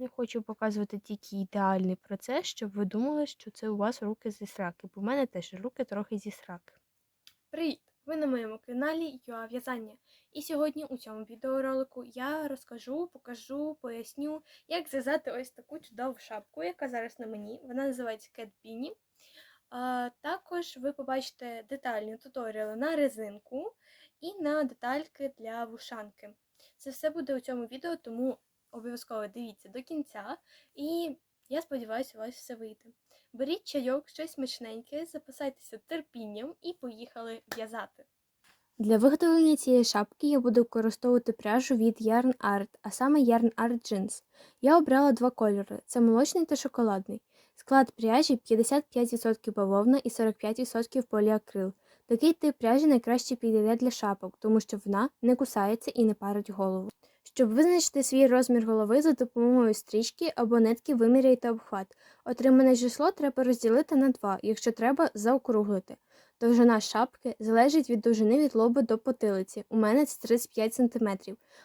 Не хочу показувати тільки ідеальний процес, щоб ви думали, що це у вас руки зі сраки, бо в мене теж руки трохи зі сраки. Привіт! Ви на моєму каналі Юа В'язання. І сьогодні у цьому відеоролику я розкажу, покажу, поясню, як зв'язати ось таку чудову шапку, яка зараз на мені. Вона називається Cat Beanie. А, також ви побачите детальні туторіали на резинку і на детальки для вушанки. Це все буде у цьому відео, тому обов'язково дивіться до кінця, і я сподіваюся, у вас все вийде. Беріть чайок, щось смачненьке, запасайтеся терпінням і поїхали в'язати. Для виготовлення цієї шапки я буду використовувати пряжу від Yarn Art, а саме Yarn Art Jeans. Я обрала два кольори: це молочний та шоколадний. Склад пряжі 55% бавовна і 45% поліакрил. Такий тип пряжі найкраще підійде для шапок, тому що вона не кусається і не парить голову. Щоб визначити свій розмір голови за допомогою стрічки або нитки виміряйте обхват. Отримане число треба розділити на 2, якщо треба заокруглити. Довжина шапки залежить від довжини від лоба до потилиці. У мене це 35 см.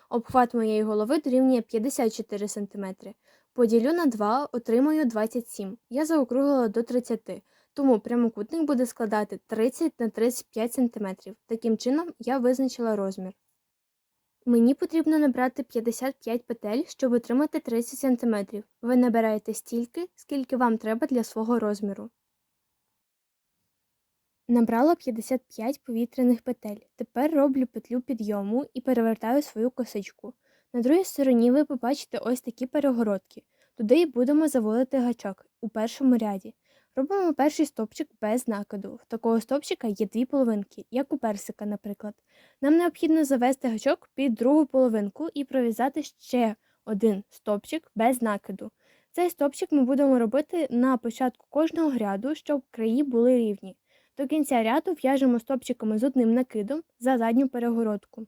Обхват моєї голови дорівнює 54 см. Поділю на 2, отримую 27. Я заокруглила до 30, тому прямокутник буде складати 30 на 35 см. Таким чином я визначила розмір. Мені потрібно набрати 55 петель, щоб отримати 30 см. Ви набираєте стільки, скільки вам треба для свого розміру. Набрала 55 повітряних петель. Тепер роблю петлю підйому і перевертаю свою косичку. На другій стороні ви побачите ось такі перегородки. Туди і будемо заводити гачок у першому ряді. Робимо перший стопчик без накиду. В такого стопчика є дві половинки, як у персика, наприклад. Нам необхідно завести гачок під другу половинку і пров'язати ще один стопчик без накиду. Цей стопчик ми будемо робити на початку кожного ряду, щоб краї були рівні. До кінця ряду в'яжемо стопчиками з одним накидом за задню перегородку.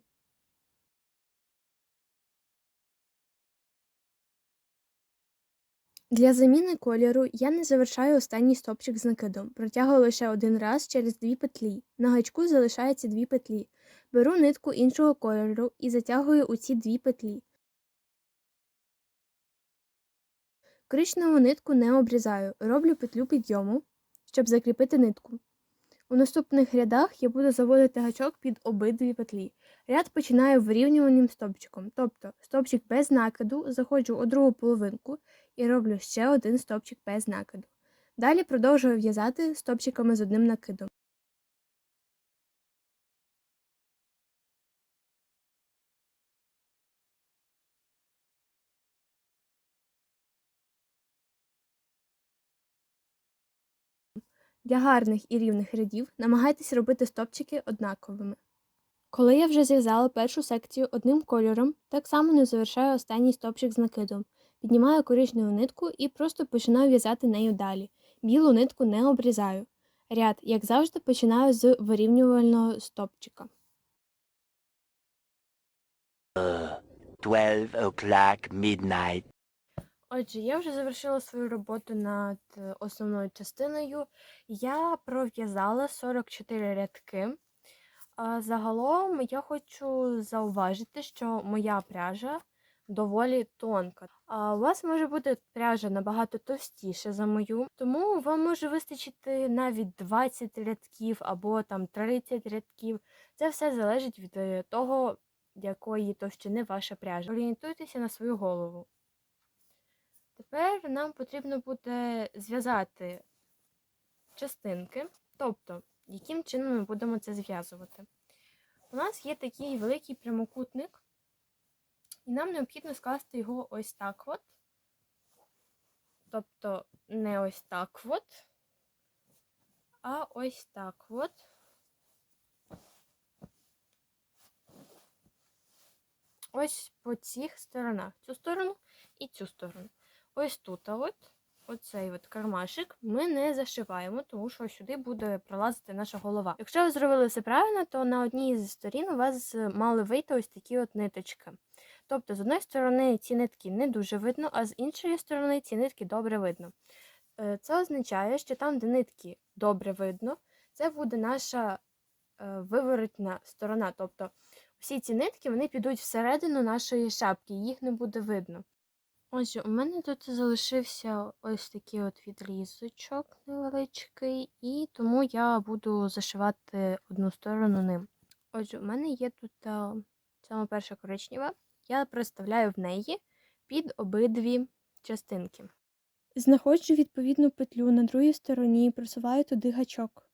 Для заміни кольору я не завершаю останній стопчик з накидом, протягую лише один раз через дві петлі. На гачку залишається дві петлі. Беру нитку іншого кольору і затягую у ці дві петлі. Коричневу нитку не обрізаю, роблю петлю підйому, щоб закріпити нитку. У наступних рядах я буду заводити гачок під обидві петлі. Ряд починаю вирівнюваним стопчиком, тобто стопчик без накиду, заходжу у другу половинку і роблю ще один стопчик без накиду. Далі продовжую в'язати стопчиками з одним накидом. Для гарних і рівних рядів намагайтесь робити стопчики однаковими. Коли я вже зв'язала першу секцію одним кольором, так само не завершаю останній стопчик з накидом. Піднімаю коричневу нитку і просто починаю в'язати нею далі. Білу нитку не обрізаю. Ряд, як завжди, починаю з вирівнювального стопчика. 12 o'clock midnight. Отже, я вже завершила свою роботу над е, основною частиною. Я пров'язала 44 рядки. Загалом я хочу зауважити, що моя пряжа доволі тонка. А у вас може бути пряжа набагато товстіша за мою, тому вам може вистачити навіть 20 рядків або там 30 рядків. Це все залежить від е, того, якої товщини ваша пряжа. Орієнтуйтеся на свою голову. Тепер нам потрібно буде зв'язати частинки, тобто, яким чином ми будемо це зв'язувати. У нас є такий великий прямокутник, і нам необхідно скласти його ось так от. Тобто не ось так от, а ось так от. Ось по цих сторонах. Цю сторону і цю сторону. Ось тут, а от, оцей от кармашик ми не зашиваємо, тому що сюди буде пролазити наша голова. Якщо ви зробили все правильно, то на одній з сторін у вас мали вийти ось такі от ниточки. Тобто, з одної сторони ці нитки не дуже видно, а з іншої сторони ці нитки добре видно. Е, це означає, що там, де нитки добре видно, це буде наша е, виворотна сторона. Тобто всі ці нитки вони підуть всередину нашої шапки, їх не буде видно. Отже, у мене тут залишився ось такий от відрізочок невеличкий, і тому я буду зашивати одну сторону ним. Отже, у мене є тут саме перша коричнева. Я приставляю в неї під обидві частинки. Знаходжу відповідну петлю на другій стороні і просуваю туди гачок.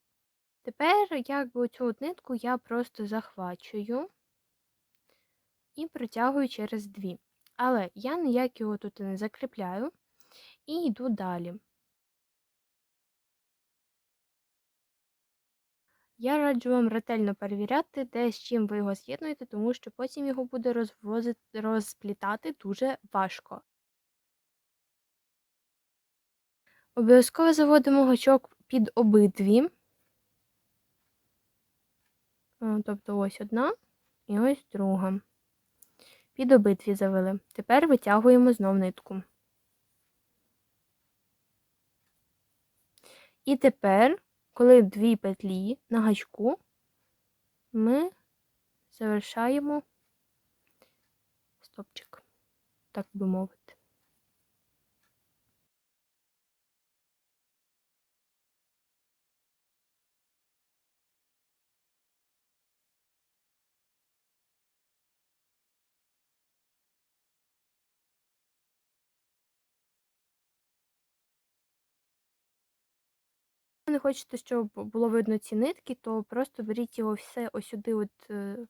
Тепер, якби цю нитку я просто захвачую і протягую через дві. Але я ніяк його тут не закріпляю і йду далі. Я раджу вам ретельно перевіряти, де з чим ви його з'єднуєте, тому що потім його буде розвозити, розплітати дуже важко. Обов'язково заводимо гачок під обидві. Тобто ось одна і ось друга. Під обидві завели. Тепер витягуємо знов нитку. І тепер, коли дві петлі на гачку, ми завершаємо стопчик, так би мовити. Не хочете, щоб було видно ці нитки, то просто беріть його все ось сюди, от, е,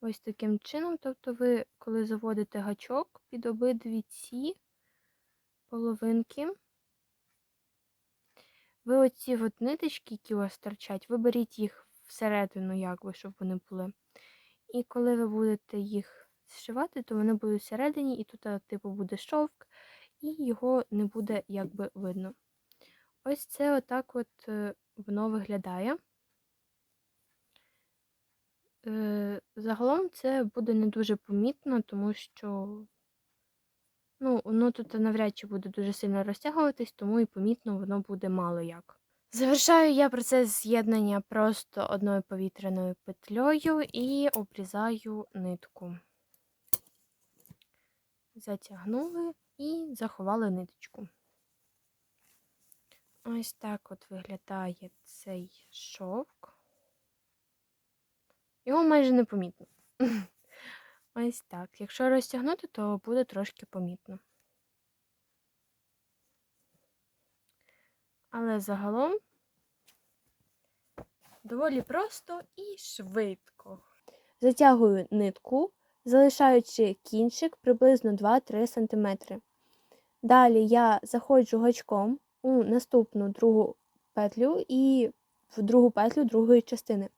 ось таким чином. Тобто ви, коли заводите гачок під обидві ці половинки, ви оці от ниточки, які у вас торчать, ви беріть їх всередину, якби, щоб вони були. І коли ви будете їх зшивати, то вони будуть всередині, і тут, типу, буде шовк, і його не буде якби видно. Ось це отак от е, воно виглядає. Е, Загалом це буде не дуже помітно, тому що ну, воно тут навряд чи буде дуже сильно розтягуватись, тому і помітно воно буде мало як. Завершаю я процес з'єднання просто одною повітряною петлею і обрізаю нитку. Затягнули і заховали ниточку. Ось так от виглядає цей шовк. Його майже не помітно. Ось так. Якщо розтягнути, то буде трошки помітно. Але загалом доволі просто і швидко. Затягую нитку, залишаючи кінчик приблизно 2-3 см. Далі я заходжу гачком у наступну другу петлю і в другу петлю другої частини.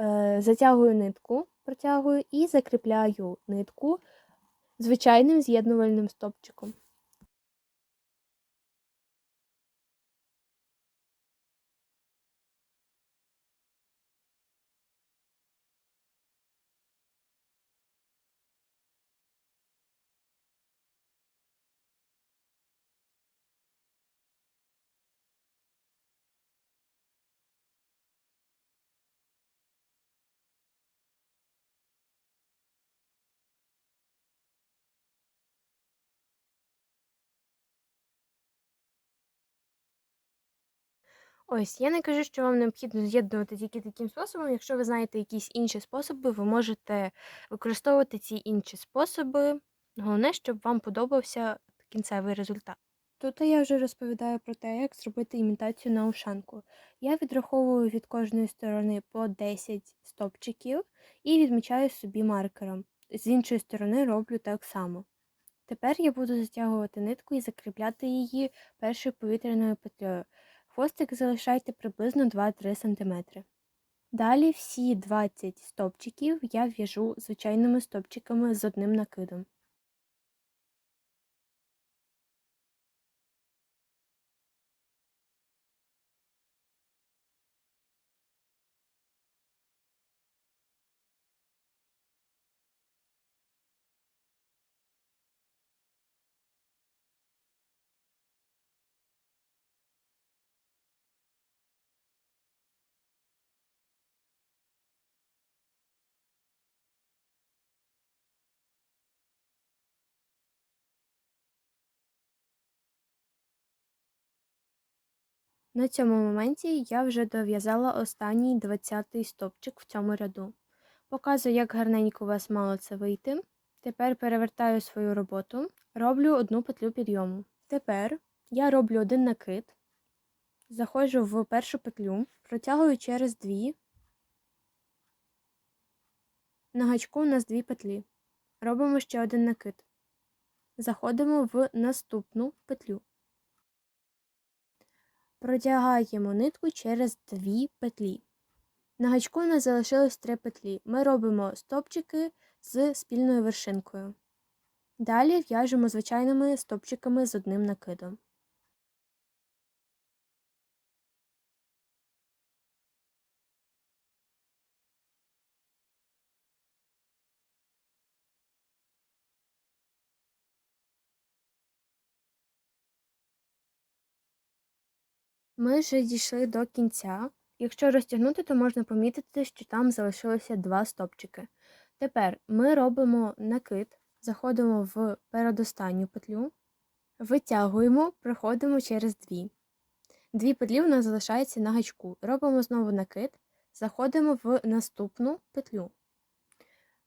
Е, Затягую нитку, протягую і закріпляю нитку звичайним з'єднувальним стопчиком. Ось, я не кажу, що вам необхідно з'єднувати тільки таким способом. Якщо ви знаєте якісь інші способи, ви можете використовувати ці інші способи. Головне, щоб вам подобався кінцевий результат. Тут я вже розповідаю про те, як зробити імітацію на ушанку. Я відраховую від кожної сторони по 10 стопчиків і відмічаю собі маркером. З іншої сторони роблю так само. Тепер я буду затягувати нитку і закріпляти її першою повітряною петлею. Хвостик залишайте приблизно 2-3 см. Далі всі 20 стопчиків я в'яжу звичайними стопчиками з одним накидом. На цьому моменті я вже дов'язала останній 20-й стопчик в цьому ряду. Показую, як гарненько у вас мало це вийти. Тепер перевертаю свою роботу, роблю одну петлю підйому. Тепер я роблю один накид, заходжу в першу петлю, протягую через дві. На гачку у нас дві петлі. Робимо ще один накид. Заходимо в наступну петлю. Протягаємо нитку через дві петлі. На гачку у нас залишилось три петлі. Ми робимо стопчики з спільною вершинкою. Далі в'яжемо звичайними стопчиками з одним накидом. Ми вже дійшли до кінця. Якщо розтягнути, то можна помітити, що там залишилося два стопчики. Тепер ми робимо накид, заходимо в передостанню петлю, витягуємо, проходимо через дві. Дві петлі у нас залишаються на гачку. Робимо знову накид, заходимо в наступну петлю.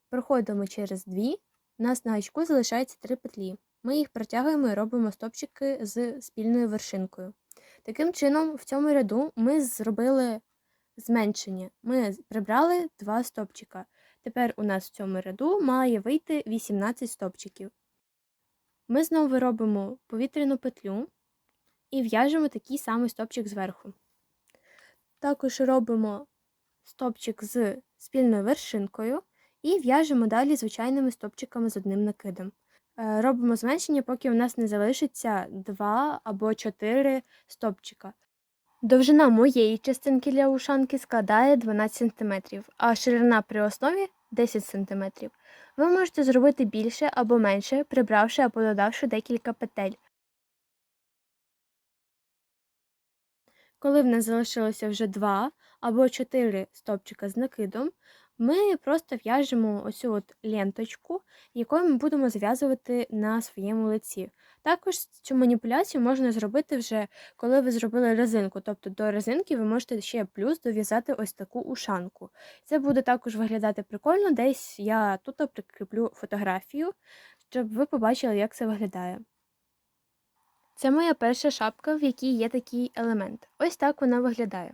Проходимо через дві, у нас на гачку залишається три петлі. Ми їх протягуємо і робимо стопчики з спільною вершинкою. Таким чином, в цьому ряду ми зробили зменшення. Ми прибрали два стопчика. Тепер у нас в цьому ряду має вийти 18 стопчиків. Ми знову робимо повітряну петлю і в'яжемо такий самий стопчик зверху. Також робимо стопчик з спільною вершинкою і в'яжемо далі звичайними стопчиками з одним накидом. Е, Робимо зменшення, поки у нас не залишиться 2 або 4 стопчика. Довжина моєї частинки для ушанки складає 12 см, а ширина при основі 10 см. Ви можете зробити більше або менше, прибравши або додавши декілька петель. Коли в нас залишилося вже 2 або 4 стопчика з накидом, ми просто в'яжемо оцю от ленточку, якою ми будемо зв'язувати на своєму лиці. Також цю маніпуляцію можна зробити вже, коли ви зробили резинку. Тобто до резинки ви можете ще плюс дов'язати ось таку ушанку. Це буде також виглядати прикольно, десь я тут прикріплю фотографію, щоб ви побачили, як це виглядає. Це моя перша шапка, в якій є такий елемент. Ось так вона виглядає.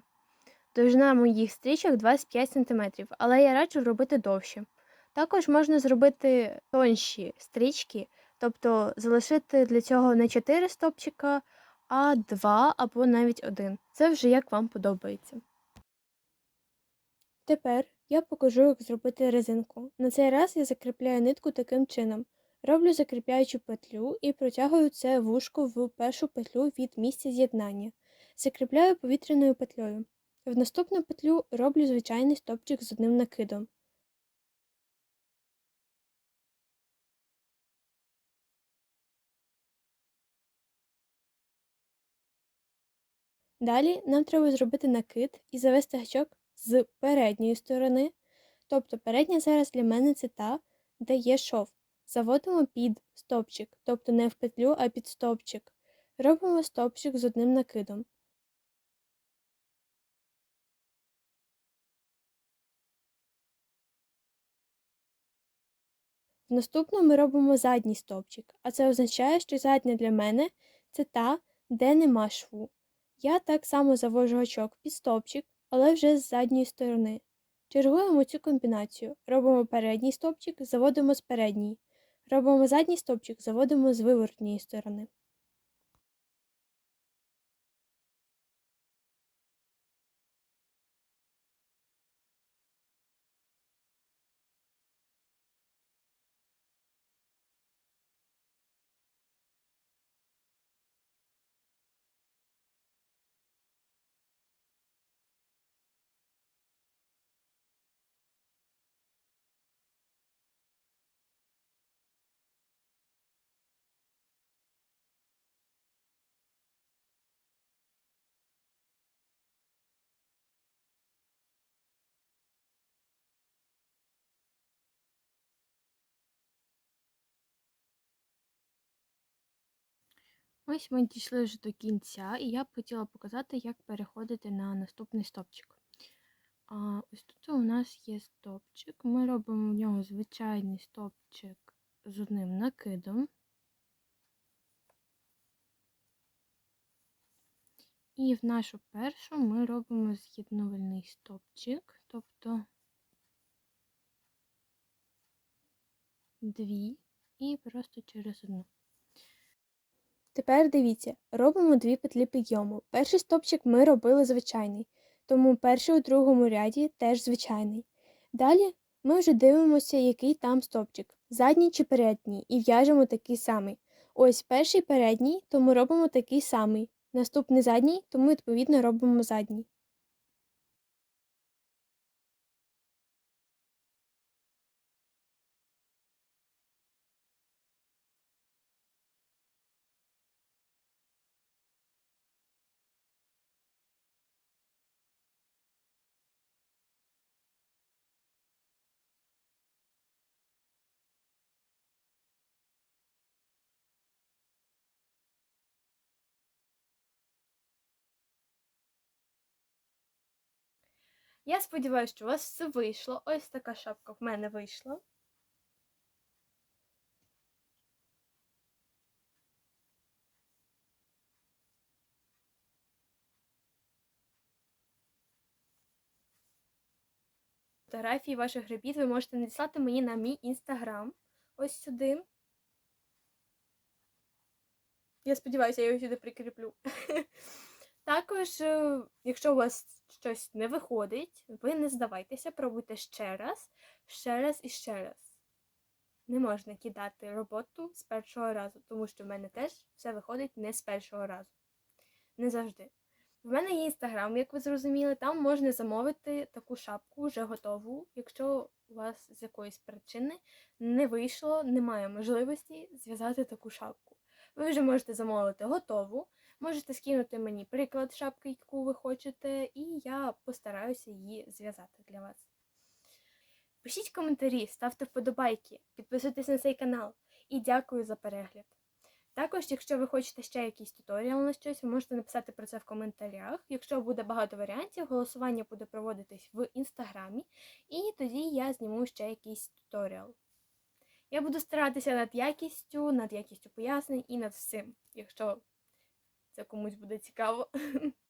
Довжина моїх стрічок 25 см, але я раджу робити довше. Також можна зробити тонші стрічки, тобто залишити для цього не 4 стопчика, а 2 або навіть 1. Це вже як вам подобається. Тепер я покажу, як зробити резинку. На цей раз я закріпляю нитку таким чином. Роблю закріпляючу петлю і протягую це вушко в першу петлю від місця з'єднання. Закріпляю повітряною петлею. В наступну петлю роблю звичайний стопчик з одним накидом. Далі нам треба зробити накид і завести гачок з передньої сторони. Тобто передня зараз для мене це та, де є шов. Заводимо під стопчик, тобто не в петлю, а під стопчик. Робимо стопчик з одним накидом. В наступному ми робимо задній стовпчик, а це означає, що задня для мене це та, де нема шву. Я так само завожу гачок під стовпчик, але вже з задньої сторони. Чергуємо цю комбінацію. Робимо передній стовпчик, заводимо з передньої. Робимо задній стопчик, заводимо з виворотньої сторони. Ось ми дійшли вже до кінця, і я б хотіла показати, як переходити на наступний стопчик. А, ось тут у нас є стопчик. Ми робимо в нього звичайний стопчик з одним накидом. І в нашу першу ми робимо з'єднувальний стопчик, тобто дві і просто через одну. Тепер дивіться, робимо дві петлі підйому. Перший стопчик ми робили звичайний, тому перший у другому ряді теж звичайний. Далі ми вже дивимося, який там стопчик, задній чи передній, і в'яжемо такий самий. Ось перший передній, тому робимо такий самий. Наступний задній, тому відповідно робимо задній. Я сподіваюся, що у вас все вийшло. Ось така шапка в мене вийшла. Фотографії ваших робіт ви можете надіслати мені на мій інстаграм. Ось сюди. Я сподіваюся, я його сюди прикріплю. Також, е, якщо у вас щось не виходить, ви не здавайтеся, пробуйте ще раз, ще раз і ще раз. Не можна кидати роботу з першого разу, тому що в мене теж все виходить не з першого разу. Не завжди. В мене є інстаграм, як ви зрозуміли, там можна замовити таку шапку вже готову, якщо у вас з якоїсь причини не вийшло, немає можливості зв'язати таку шапку. Ви вже можете замовити готову, можете скинути мені приклад шапки, яку ви хочете, і я постараюся її зв'язати для вас. Пишіть коментарі, ставте вподобайки, підписуйтесь на цей канал і дякую за перегляд. Також, якщо ви хочете ще якийсь туторіал на щось, ви можете написати про це в коментарях. Якщо буде багато варіантів, голосування буде проводитись в інстаграмі, і тоді я зніму ще якийсь туторіал. Я буду старатися над якістю, над якістю пояснень і над всім, якщо це комусь буде цікаво.